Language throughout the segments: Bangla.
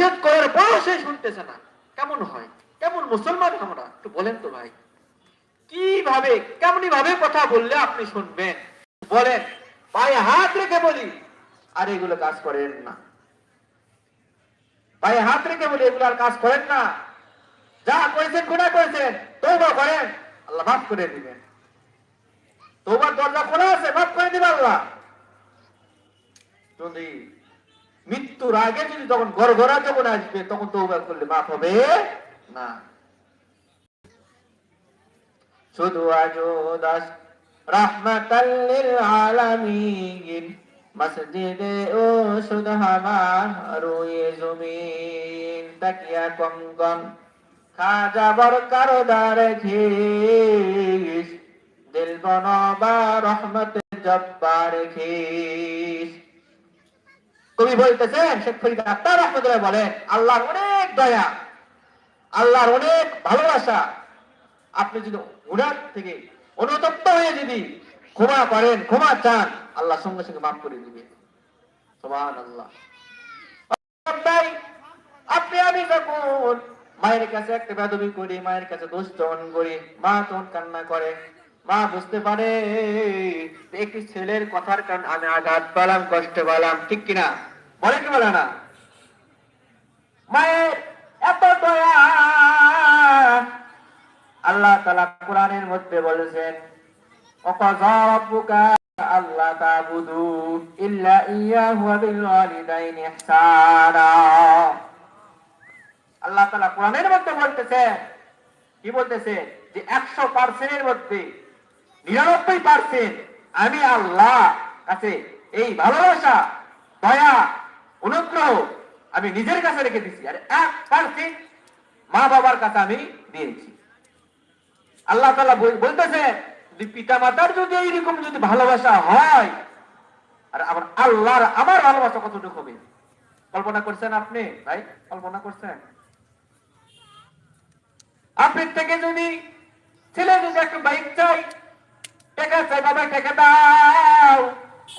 নিষেধ করার পরও সে শুনতেছে না। কেমন হয়? কেমন মুসলমান আমরা? একটু বলেন তো ভাই। কীভাবে কেমনি ভাবে কথা বললে আপনি শুনবেন? বলেন, পায়ে হাত রেখে বলি, আর এগুলো কাজ করেন না। পায়ে হাত রেখে বলি, এগুলো আর কাজ করেন না। যা করেছেন গুণা করেছেন তৌবা করেন, আল্লাহ মাফ করে দিবেন। তৌবার দরজা খোলা আছে, মাফ করে দিবে আল্লাহ। যদি মৃত্যুর আগে যদি তখন ঘর ঘরা যখন আসবে, তখন তৌবা করলে মাফ হবে না। শুধু আজো দাস রাহমাতাল্লিল আলামিন, মসজিদে ও রুয়ে জমিন, তাকিয়া কঙ্কন খাজা বরকার দারে খিস, দিল বনবা রহমত জব্বার খিস। কবি বলতেছেন, শেখ ফরিদ আক্তার রহমতুল্লাহ বলেন, আল্লাহর অনেক দয়া, আল্লাহর অনেক ভালোবাসা আপনি যদি উনার থেকে অনুতপ্ত হয়ে যদি ক্ষমা করেন, ক্ষমা চান, আল্লাহ সঙ্গে সঙ্গে মাফ করে দিবে। সোমান আল্লাহ আপনি, আমি যখন মায়ের কাছে একটা বেদবি করি, মায়ের কাছে দোষ দমন করি, মা তখন কান্না করে, মা বুঝতে পারে, একটি ছেলের কথার কারণে আমি আঘাত পেলাম, কষ্ট পেলাম। ঠিক কিনা? বলেন কি বলে না? মায়ের এত দয়া। আল্লাহ তালা কোরআনের মধ্যে বলেছেন আল্লাহ তাবুদু ইল্লা ইয়াহু বিল ইহসানা। আল্লাহ তালা কোরআনের মধ্যে বলতেছে কি বলতেছে যে একশো পার্সেন্টের মধ্যে, নিরানব্বই পার্সেন্ট আমি আল্লাহ কাছে এই ভালোবাসা, দয়া অনুগ্রহ আমি নিজের কাছে রেখে দিছি। আর এক পার্সেন্ট মা বাবার কাছে আমি দিয়েছি। আল্লাহ তালা বলতেছে, যদি পিতা মাতার যদি এইরকম যদি ভালোবাসা হয়, আর আমার আল্লাহর আমার ভালোবাসা কতটুকু হবে? কল্পনা করছেন আপনি? ভাই, কল্পনা করছেন? আপনি থেকে যদি ছেলে যদি একটা বাইক চাই, টাকা চাই বাবা, টাকা দাও।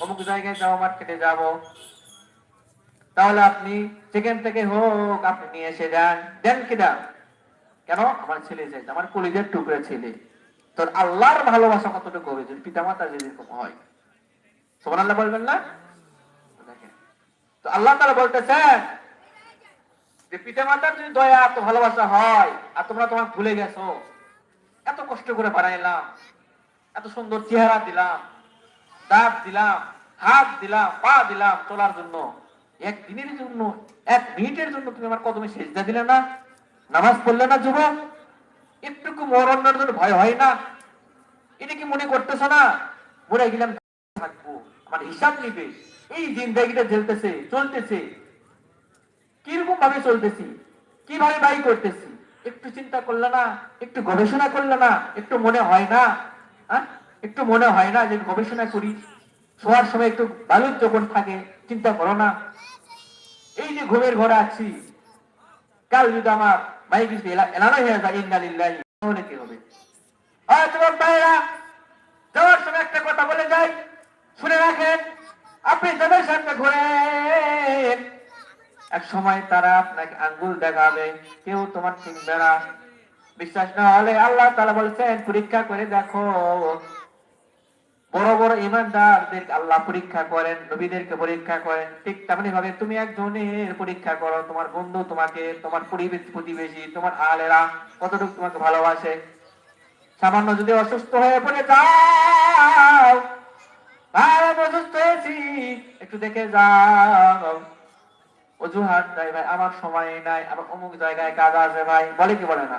অমুক জায়গায় যাও, মার্কেটে যাব। তাহলে আপনি সেখান থেকে হোক আপনি নিয়ে এসে দেন কি দাম কেন? আমার ছেলে চাইছে আমার কলিজের টুকরে ছেলে। তোর আল্লাহর ভালোবাসা কতটুকু হবে যদি পিতা মাতা যদি এরকম হয়? সোমান আল্লাহ বলবেন না? তো আল্লাহ তারা বলতেছেন যে পিতা মাতার যদি দয়া এত ভালোবাসা হয়, আর তোমরা তোমার ভুলে গেছো, এত কষ্ট করে বানাইলাম, এত সুন্দর চেহারা দিলাম, দাঁত দিলাম, হাত দিলাম, পা দিলাম চলার জন্য। এক দিনের জন্য, এক মিনিটের জন্য তুমি আমার কদমে সেজদা দিলে না, নামাজ পড়লে না যুবক? একটুকু মরণের জন্য ভয় হয় না? এটা কি মনে করতেছ না? মরে গেলাম, থাকব। আমার হিসাব নিবে। এই জিন্দাগিটা ঝেলতেছে চলতেছে। কীরকম ভাবে চলতেছি? কীভাবে বাই করতেছি? একটু চিন্তা করলে না, একটু গবেষণা করলে না, একটু মনে হয় না হ্যাঁ? একটু মনে হয় না যে গবেষণা করি। শোয়ার সময় একটু বালুর যখন থাকে, চিন্তা করো না। এই যে ঘুমের ঘরে আছি কাল যদি আমার ভাই কিছু এলানো হয়ে যায় ইন্দালিল্লাহি, তাহলে কি হবে? তোমার ভাইরা যাওয়ার সময় একটা কথা বলে যাই, শুনে রাখেন, আপনি যাদের সামনে ঘুরেন, এক সময় তারা আপনাকে আঙ্গুল দেখাবে, কেউ তোমার চিনবে বিশ্বাস না হলে আল্লাহ তালা বলছেন, পরীক্ষা করে দেখো বড় বড় ইমানদারদের আল্লাহ পরীক্ষা করেন, নবীদেরকে পরীক্ষা করেন। ঠিক তেমনি ভাবে তুমি একজনের পরীক্ষা করো, তোমার বন্ধু তোমাকে, তোমার পরিবেশ প্রতিবেশী, তোমার আলেরা কতটুকু তোমাকে ভালোবাসে? সামান্য যদি অসুস্থ হয়ে পড়ে যাও অসুস্থ হয়েছি, একটু দেখে যাও। অজুহাত নাই ভাই, আমার সময় নাই, আমার অমুক জায়গায় কাজ আছে ভাই, বলে কি বলে না?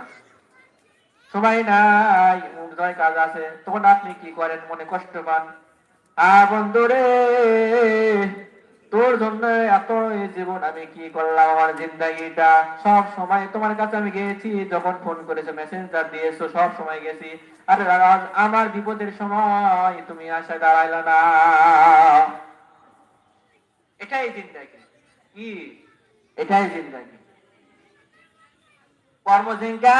সময় নাই জায়গায় কাজ আছে। তখন আপনি কি করেন? মনে কষ্ট পান। আ বন্ধু রে তোর জন্য এত জীবন আমি কি করলাম? আমার জিন্দাগিটা। সব সময় তোমার কাছে আমি গেছি যখন ফোন করেছ মেসেঞ্জার দিয়েছ, সব সময় গেছি। আরে আজ আমার বিপদের সময় তুমি আসা দাঁড়াইলা না। এটাই জিন্দাগি। কি? এটাই জিন্দাগি। কর্মজিঙ্কা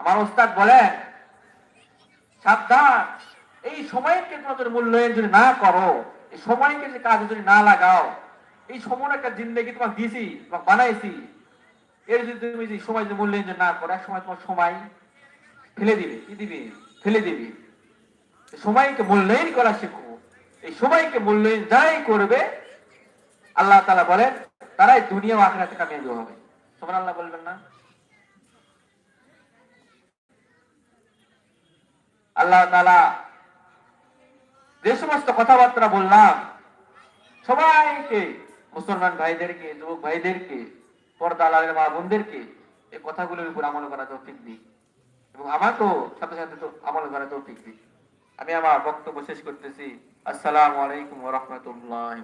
আমার ওস্তাদ বলেন, সাবধান, এই সময়ের তোমাদের মূল্যায়ন যদি না করো, এই সময়কে যে কাজে যদি না লাগাও, এই সময় একটা জিন্দগি তোমাকে দিয়েছি, তোমাকে বানাইছি। এর যদি তুমি যে সময় যদি মূল্যায়ন না করো, এক সময় তোমার সময় ফেলে দিবে, কি দিবে? ফেলে দিবে। সময়কে মূল্যায়ন করা শেখো। এই সময়কে মূল্যায়ন যারাই করবে, আল্লাহ তালা বলেন, তারাই দুনিয়া আখেরাতে কামিয়াবি হবে। তোমার আল্লাহ বলবেন না? আল্লাহ তালা যে সমস্ত কথাবার্তা বললাম, সবাইকে, মুসলমান ভাইদেরকে, যুবক ভাইদেরকে, পর্দা আলালের মা বোনদেরকে এই কথাগুলোর উপর আমল করা তৌফিক দিই এবং আমাকেও সাথে সাথে তো আমল করা তৌফিক দিই আমি আমার বক্তব্য শেষ করতেছি। আসসালামু আলাইকুম রাহমাতুল্লাহি